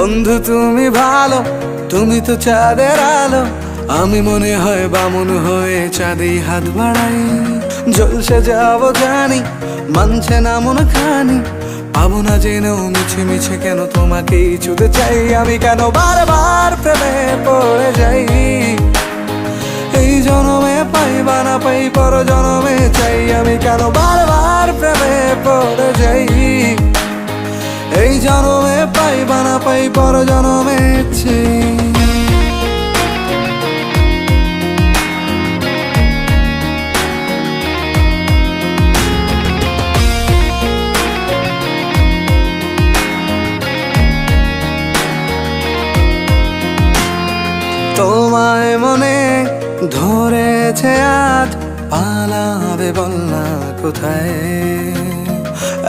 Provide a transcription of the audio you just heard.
বন্ধু, তুমি ভালো, তুমি তো চাঁদের আলো। আমি মনে হয় বামন হয়ে চাঁদেই হাত বাড়াই। জলসে যাব জানি, মানছে না মন খানি। পাবো না জেনেও মিছে মিছে কেন তোমাকেই ছুতে চাই। আমি কেন বারবার প্রেমে পড়ে যাই? এই জনমে পাই বা না পাই পর জনমে চাই। আমি কেন বারবার প্রেমে পড়ে যাই? পাই বা না পাই পর জনমে তোমায় মনে ধরেছে আজ পালাবে বল না কোথায়?